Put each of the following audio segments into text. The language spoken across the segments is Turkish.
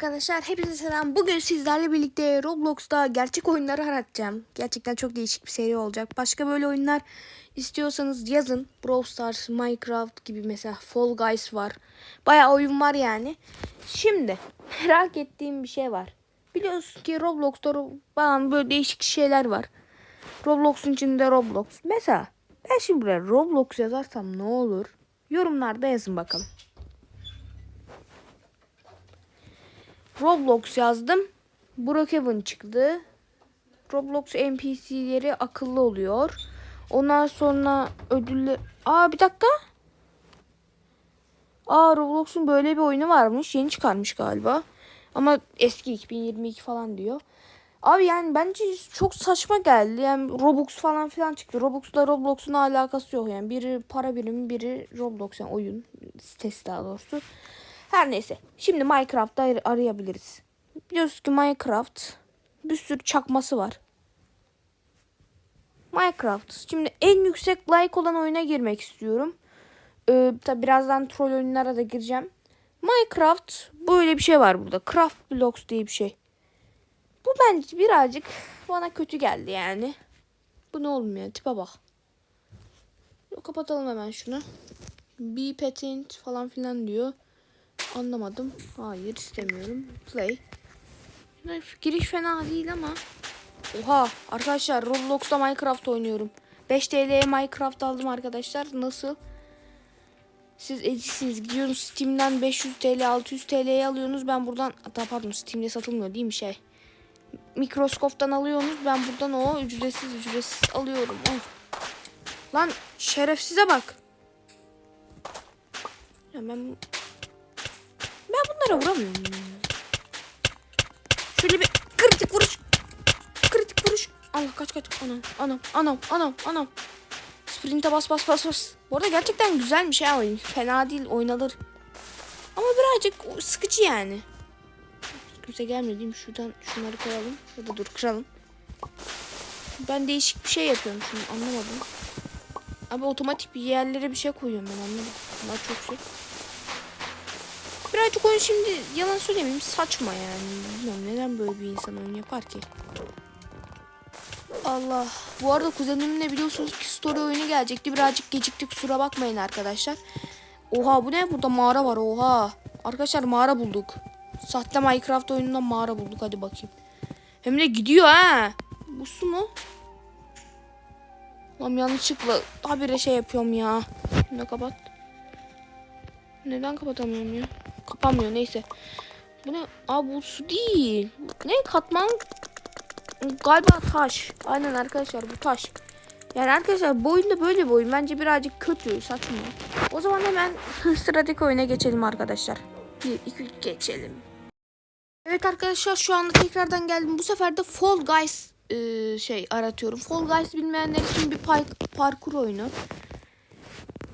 Arkadaşlar hepinize selam. Bugün sizlerle birlikte Roblox'ta gerçek oyunları aratacağım. Gerçekten çok değişik bir seri olacak. Başka böyle oyunlar istiyorsanız yazın. Brawl Stars, Minecraft gibi mesela Fall Guys var. Bayağı oyun var yani. Şimdi merak ettiğim bir şey var. Biliyorsun ki Roblox'ta ro- falan böyle değişik şeyler var. Roblox'un içinde Roblox. Mesela ben şimdi buraya Roblox yazarsam ne olur? Yorumlarda yazın bakalım. Roblox yazdım. Brookhaven çıktı. Roblox NPC'leri akıllı oluyor. Ondan sonra ödülle... Aa bir dakika. Aa Roblox'un böyle bir oyunu varmış. Yeni çıkarmış galiba. Ama eski 2022 falan diyor. Abi yani bence çok saçma geldi. Yani Robux falan filan çıktı. Robux'la Roblox'un alakası yok. Yani biri para birimi, biri Roblox yani oyun sitesi daha doğrusu. Her neyse. Şimdi Minecraft'ta ar- arayabiliriz. Biliyorsunuz ki Minecraft bir sürü çakması var. Minecraft. Şimdi en yüksek like olan oyuna girmek istiyorum. Ee, tabi birazdan troll oyunlara da gireceğim. Minecraft böyle bir şey var burada. Craft Blocks diye bir şey. Bu bence birazcık bana kötü geldi yani. Bu ne olmuyor? Tipe bak. Kapatalım hemen şunu. Be patent falan filan diyor. Anlamadım. Hayır istemiyorum. Play. Giriş fena değil ama. Oha arkadaşlar Roblox'ta Minecraft oynuyorum. 5 TL'ye Minecraft aldım arkadaşlar. Nasıl? Siz ecisiniz. Gidiyorsunuz Steam'den 500 TL 600 TL'ye alıyorsunuz. Ben buradan hatta pardon Steam'de satılmıyor değil mi şey? Mikroskop'tan alıyorsunuz. Ben buradan o ücretsiz ücretsiz alıyorum. Of. Lan şerefsize bak. Ya ben bunlara vuramıyorum. ya. Şöyle bir kritik vuruş. Kritik vuruş. Allah kaç kaç. Anam anam anam anam anam. Sprint'e bas bas bas bas. Bu arada gerçekten güzelmiş ha oyun. Fena değil oynanır. Ama birazcık sıkıcı yani. Kimse gelmiyor değil mi? Şuradan şunları koyalım. Ya da dur kıralım. Ben değişik bir şey yapıyorum şimdi anlamadım. Abi otomatik bir yerlere bir şey koyuyorum ben anlamadım. Bunlar çok şey. Birazcık oyun şimdi yalan söylemeyeyim saçma yani. Bilmiyorum neden böyle bir insan oyun yapar ki. Allah. Bu arada kuzenimle biliyorsunuz ki story oyunu gelecekti. Birazcık gecikti kusura bakmayın arkadaşlar. Oha bu ne? Burada mağara var oha. Arkadaşlar mağara bulduk. Sahte Minecraft oyunundan mağara bulduk hadi bakayım. Hem de gidiyor ha. Bu su mu? Lan yanlışlıkla habire şey yapıyorum ya. Da kapat. Neden kapatamıyorum ya? Kapanmıyor neyse. Bu ne? Aa bu su değil. Ne katman? Galiba taş. Aynen arkadaşlar bu taş. Yani arkadaşlar bu oyunda böyle bir oyun. Bence birazcık kötü, saçma. O zaman hemen sıradaki oyuna geçelim arkadaşlar. Bir, iki, üç, geçelim. Evet arkadaşlar şu anda tekrardan geldim. Bu sefer de Fall Guys e, şey aratıyorum. Fall Guys bilmeyenler için bir parkur oyunu.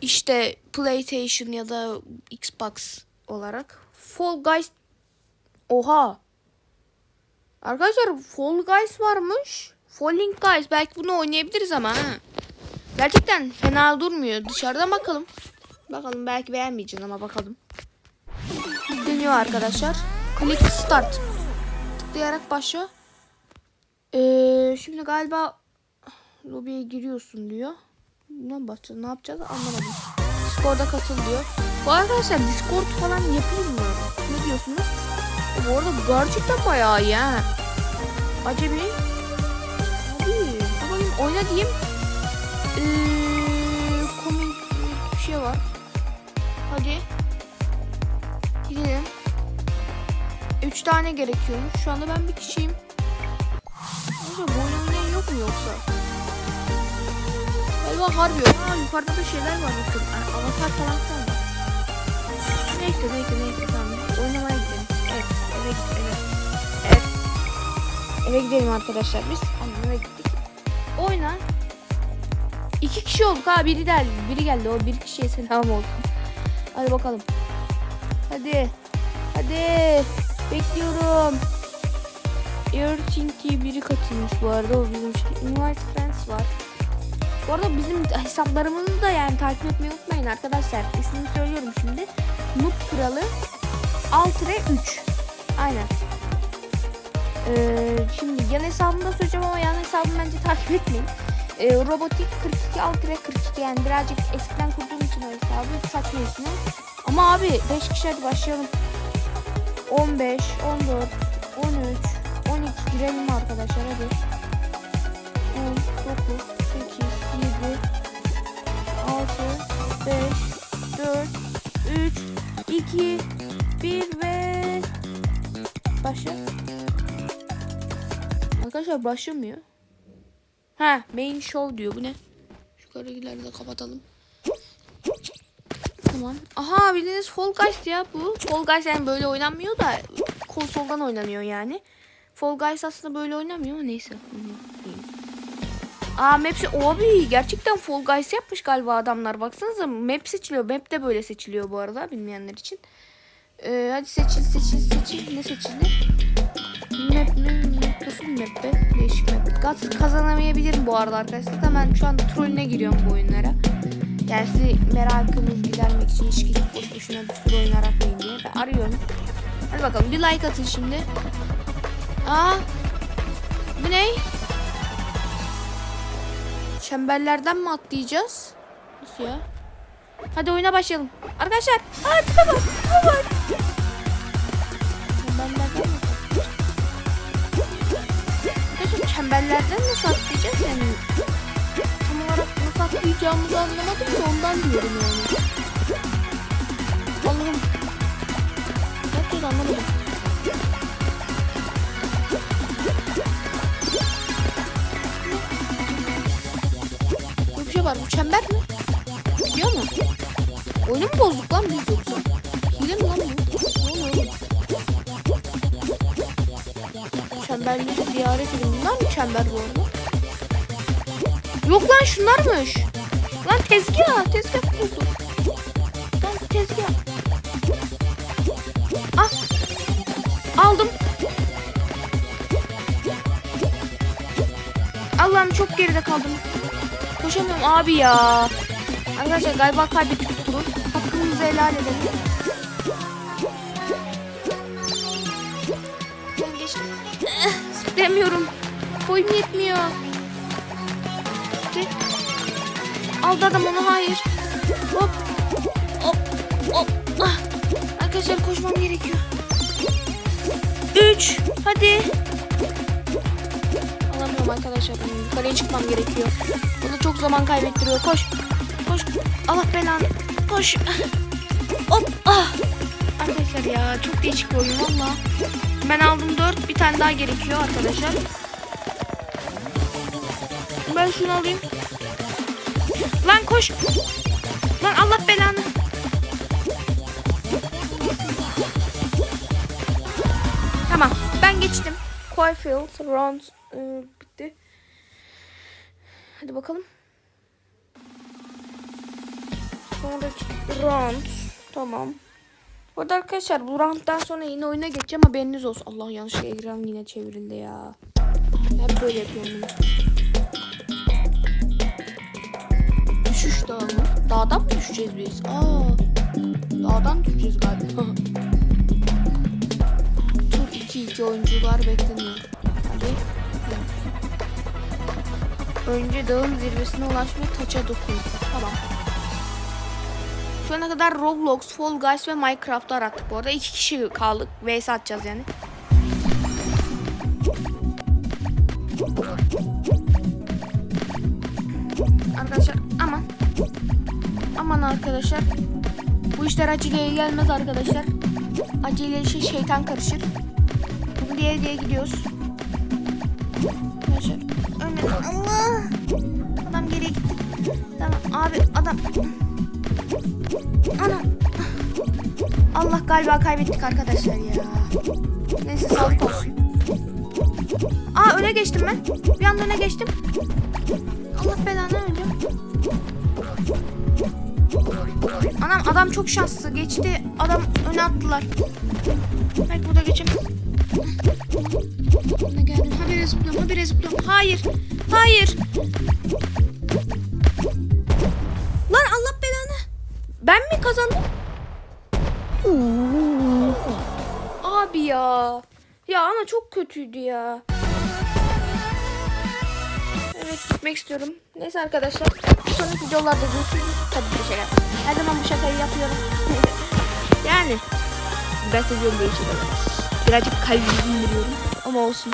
İşte PlayStation ya da Xbox olarak. Fall Guys Oha. Arkadaşlar Fall Guys varmış. Falling Guys belki bunu oynayabiliriz ama ha. Gerçekten fena durmuyor. Dışarıdan bakalım. Bakalım belki beğenmeyeceğiz ama bakalım. Dönüyor arkadaşlar. Click Start. Tıklayarak başla. Ee, şimdi galiba lobiye giriyorsun diyor. Ne yapacağız? Ne yapacağız? Anlamadım. Discord'a katıl diyor. Bu arkadaşlar Discord falan yapayım mı? Ne diyorsunuz? Bu arada gerçekten bayağı iyi ha. Acemi. Abi bakayım oyna diyeyim. Komik bir şey var. Hadi. Gidelim. Üç tane gerekiyormuş. Şu anda ben bir kişiyim. Acaba bu oyunu yok mu yoksa? Galiba harbi yok. Ha yukarıda da şeyler var bakın. A- Avatar falan filan var. Neyse neyse neyse tamam. Oynamaya gidelim. Evet eve git eve. Evet. Eve gidelim arkadaşlar biz. Tamam eve gittik. Oyna. İki kişi olduk ha biri geldi. Biri geldi o bir kişiye selam olsun. Hadi bakalım. Hadi. Hadi. Bekliyorum. Airting diye biri katılmış bu arada. O bizim şey. Invite Friends var. Bu arada bizim hesaplarımızı da yani takip etmeyi unutmayın arkadaşlar. İsmini söylüyorum şimdi. Noob Kralı Altre 3. Aynen. Ee, şimdi yan hesabımda söyleyeceğim ama yan hesabımı bence takip etmeyin. Ee, robotik 42 alt 42 yani birazcık eskiden kurduğum için o hesabı saçma ismi. Ama abi 5 kişi hadi başlayalım. 15, 14, 13, 12 girelim arkadaşlar hadi. 10, 9, 8, 7, 6, 5, 4, 3, 2, 1 ve başla. Arkadaşlar başlamıyor. Ha main show diyor bu ne? Şu karagileri de kapatalım. Tamam. Aha bildiğiniz Fall Guys ya bu. Fall Guys yani böyle oynanmıyor da konsoldan oynanıyor yani. Fall Guys aslında böyle oynamıyor ama neyse. Aa map se- abi gerçekten Fall Guys yapmış galiba adamlar. Baksanıza map seçiliyor. Map de böyle seçiliyor bu arada bilmeyenler için. Ee, hadi seçil seçil seçil. Ne seçildi? Map mi? Nasıl map be? Değişik map. Gaz kazanamayabilirim bu arada arkadaşlar. Da ben şu anda trollüne giriyorum bu oyunlara. Yani sizi merakınızı gidermek için hiç gidip boş boşuna bir sürü oyunlar atmayın diye. Ben arıyorum. Hadi bakalım bir like atın şimdi. Aa. Bu ne? Çemberlerden mi atlayacağız? Nasıl ya? Hadi oyuna başlayalım. Arkadaşlar. Aa tipe bak. Tipe bak. Çemberlerden mi? Arkadaşlar çemberlerden nasıl atlayacağız yani? Tam olarak nasıl atlayacağımızı anlamadım da ondan diyorum yani. Allah'ım. Gerçekten anlamadım. Var. Çember mi? Gidiyor mu? Oyunu mu bozduk lan biz yoksa? Hile mi lan bu? Çemberleri ziyaret edin. Bunlar mı çember bu arada? Yok lan şunlarmış. Lan tezgah. Tezgah buldum. Lan tezgah. Ah. Aldım. Allah'ım çok geride kaldım. Koşamıyorum abi ya. Arkadaşlar galiba kaybettik turu. Hakkımızı helal edelim. Ben geçtim. Eh. Boyum yetmiyor. Aldı adam onu hayır. Hop. Hop. Hop. Ah. Arkadaşlar koşmam gerekiyor. Üç. Hadi. Alamıyorum arkadaşlar. Hmm, Yukarıya çıkmam gerekiyor. Bu da çok zaman kaybettiriyor. Koş. Koş. Allah belanı. Koş. Hop. Ah. Arkadaşlar ya çok değişik bir oyun valla. Ben aldım 4. Bir tane daha gerekiyor arkadaşlar. Ben şunu alayım. Lan koş. Lan Allah belanı. Tamam. Ben geçtim. Coyfield round. Hadi bakalım. Sonraki round. Tamam. Bu arada arkadaşlar bu rounddan sonra yine oyuna geçeceğim haberiniz olsun. Allah yanlışlıkla ekran yine çevrildi ya. Hep böyle yapıyorum bunu. Düşüş dağı mı? Dağdan mı düşeceğiz biz? Aa. Dağdan düşeceğiz galiba. Tur 2 2 oyuncular bekleniyor. Önce dağın zirvesine ulaşmayı taça dokun. Tamam. Şu ana kadar Roblox, Fall Guys ve Minecraft'ı arattık bu arada. iki kişi kaldık. VS atacağız yani. Arkadaşlar aman. Aman arkadaşlar. Bu işler aceleye gelmez arkadaşlar. Acele işe şeytan karışır. Diye diye gidiyoruz. Arkadaşlar Allah. Adam geriye gitti. Tamam abi adam. Ana. Allah galiba kaybettik arkadaşlar ya. Neyse sağlık olsun. Aa öne geçtim ben. Bir anda öne geçtim. Allah belanı öleceğim. Anam adam çok şanslı. Geçti. Adam öne attılar. Belki burada geçeyim. Ne geldim? Habire zıplıyorum. Habire zıplıyorum. Hayır. Hayır. Lan Allah belanı. Ben mi kazandım? Abi ya. Ya ama çok kötüydü ya. Evet gitmek istiyorum. Neyse arkadaşlar. Sonraki videolarda görüşürüz. Tabii bir şeyler. Her zaman bu şakayı yapıyorum. yani. Ben seviyorum böyle şeyleri. Birazcık kalbimi indiriyorum. Ama olsun.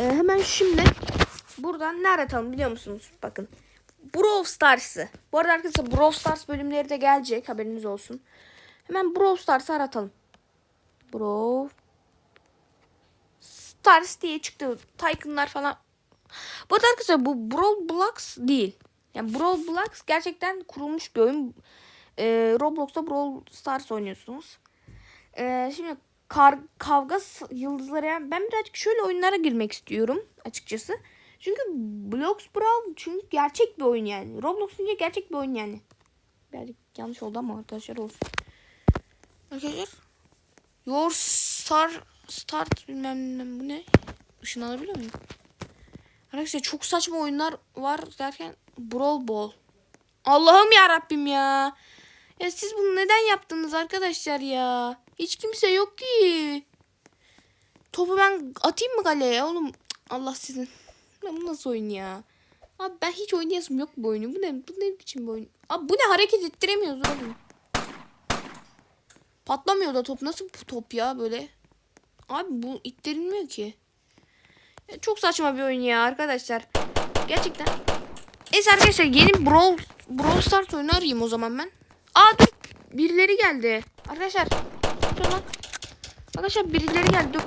Ee, hemen şimdi buradan ne aratalım biliyor musunuz? Bakın. Brawl Stars'ı. Bu arada arkadaşlar Brawl Stars bölümleri de gelecek. Haberiniz olsun. Hemen Brawl Stars'ı aratalım. Brawl Stars diye çıktı. Tycoon'lar falan. Bu arada arkadaşlar bu Brawl Blocks değil. Yani Brawl Blocks gerçekten kurulmuş bir oyun. Ee, Roblox'ta Brawl Stars oynuyorsunuz. Ee, şimdi kar, kavga yıldızları yani ben birazcık şöyle oyunlara girmek istiyorum açıkçası. Çünkü Blocks Brawl çünkü gerçek bir oyun yani. Roblox deyince gerçek bir oyun yani. Birazcık yanlış oldu ama arkadaşlar olsun. Arkadaşlar. Your Star Start bilmem ne bu ne? Işın alabiliyor muyum? Arkadaşlar çok saçma oyunlar var derken Brawl Ball. Allah'ım ya Rabbim ya. Ya siz bunu neden yaptınız arkadaşlar ya? Hiç kimse yok ki. Topu ben atayım mı kaleye oğlum? Allah sizin. Ben bu nasıl oyun ya? Abi ben hiç oynayasım yok bu oyunu. Bu ne, bu ne biçim bir oyun? Abi bu ne hareket ettiremiyoruz oğlum. Patlamıyor da top. Nasıl bu top ya böyle? Abi bu ittirilmiyor ki. Ya çok saçma bir oyun ya arkadaşlar. Gerçekten. Neyse arkadaşlar yeni Brawl, Brawl Stars oyunu arayayım o zaman ben. Aa dur. Birileri geldi. Arkadaşlar. Dur lan. Arkadaşlar birileri geldi.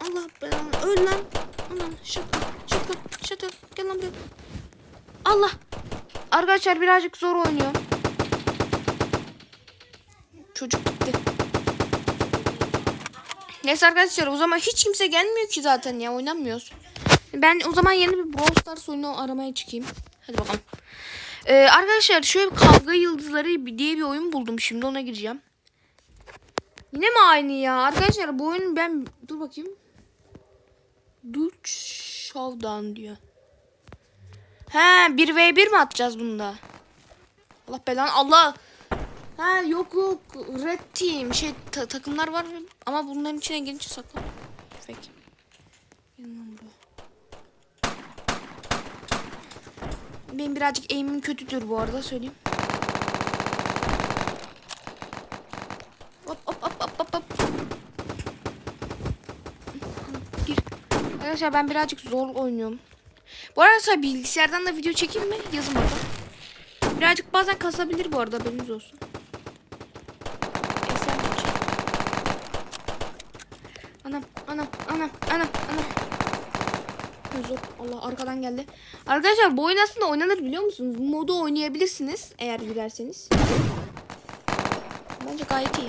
Allah belanı. Öl lan. Ulan şaka. Şaka. Şaka. Gel lan buraya. Allah. Arkadaşlar birazcık zor oynuyor. Çocuk gitti. Neyse arkadaşlar o zaman hiç kimse gelmiyor ki zaten ya oynamıyoruz. Ben o zaman yeni bir Brawl Stars oyunu aramaya çıkayım. Hadi bakalım. Ee, arkadaşlar şöyle kavga yıldızları diye bir oyun buldum şimdi ona gireceğim. Yine mi aynı ya? Arkadaşlar bu oyun ben dur bakayım. Dutch Showdown diyor. He 1v1 mi atacağız bunda? Allah belanı Allah. Ha yok yok Red Team şey ta- takımlar var ama bunların içine gelince saklan. Tüfek. Gelin lan buraya. Benim birazcık aim'im kötüdür bu arada söyleyeyim. Hop hop hop hop hop. Gir. Arkadaşlar ben birazcık zor oynuyorum. Bu arada bilgisayardan da video çekeyim mi? Yazın bakalım. Birazcık bazen kasabilir bu arada haberiniz olsun. Esen için. Anam anam anam anam Zor. Allah arkadan geldi. Arkadaşlar bu oyun aslında oynanır biliyor musunuz? Modu oynayabilirsiniz eğer girerseniz. Bence gayet iyi.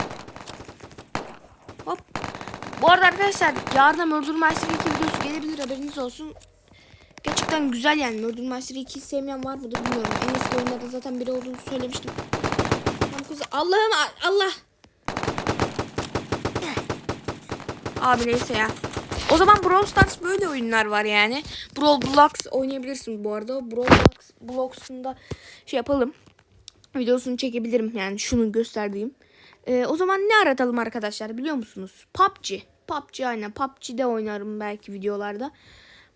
Hop. Bu arada arkadaşlar yarın Murder Master 2 videosu gelebilir haberiniz olsun. Gerçekten güzel yani. Murder Master 2'yi sevmeyen var mıdır bilmiyorum. En eski oyunlarda zaten biri olduğunu söylemiştim. Allah'ım Allah. Abi neyse ya. O zaman Brawl Stars böyle oyunlar var yani. Brawl Blocks oynayabilirsin bu arada. Brawl Blocks Blocks'unda şey yapalım. Videosunu çekebilirim yani şunu gösterdiğim. Ee, o zaman ne aratalım arkadaşlar biliyor musunuz? PUBG. PUBG aynen. PUBG'de oynarım belki videolarda.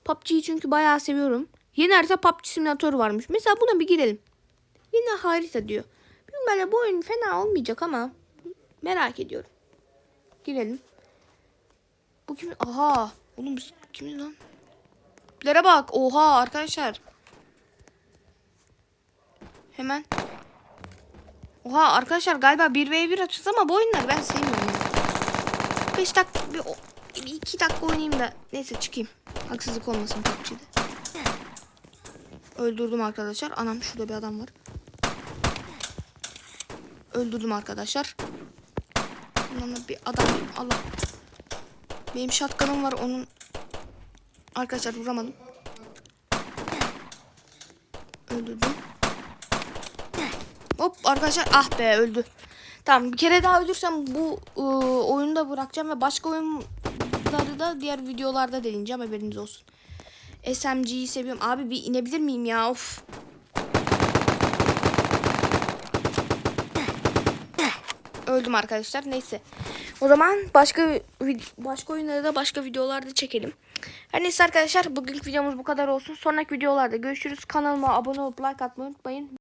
PUBG'yi çünkü bayağı seviyorum. Yeni harita PUBG simülatörü varmış. Mesela buna bir girelim. Yeni harita diyor. Bilmem bu oyun fena olmayacak ama merak ediyorum. Girelim. Bu kim? Aha. Oğlum biz kimiz lan? Tiplere bak. Oha arkadaşlar. Hemen. Oha arkadaşlar galiba 1v1 açacağız ama bu oyunları ben sevmiyorum. Yani. 5 dakika bir, bir 2 dakika oynayayım da neyse çıkayım. Haksızlık olmasın PUBG'de. Öldürdüm arkadaşlar. Anam şurada bir adam var. Öldürdüm arkadaşlar. Bundan da bir adam Allah. Benim şatkanım var onun. Arkadaşlar vuramadım. Öldürdüm. Hop arkadaşlar ah be öldü. Tamam bir kere daha ölürsem bu ıı, oyunu da bırakacağım ve başka oyunları da diğer videolarda deneyeceğim haberiniz olsun. SMG'yi seviyorum. Abi bir inebilir miyim ya? Of. Öldüm arkadaşlar. Neyse. O zaman başka başka oyunları da başka videolarda çekelim. Her neyse arkadaşlar bugünkü videomuz bu kadar olsun. Sonraki videolarda görüşürüz. Kanalıma abone olup like atmayı unutmayın.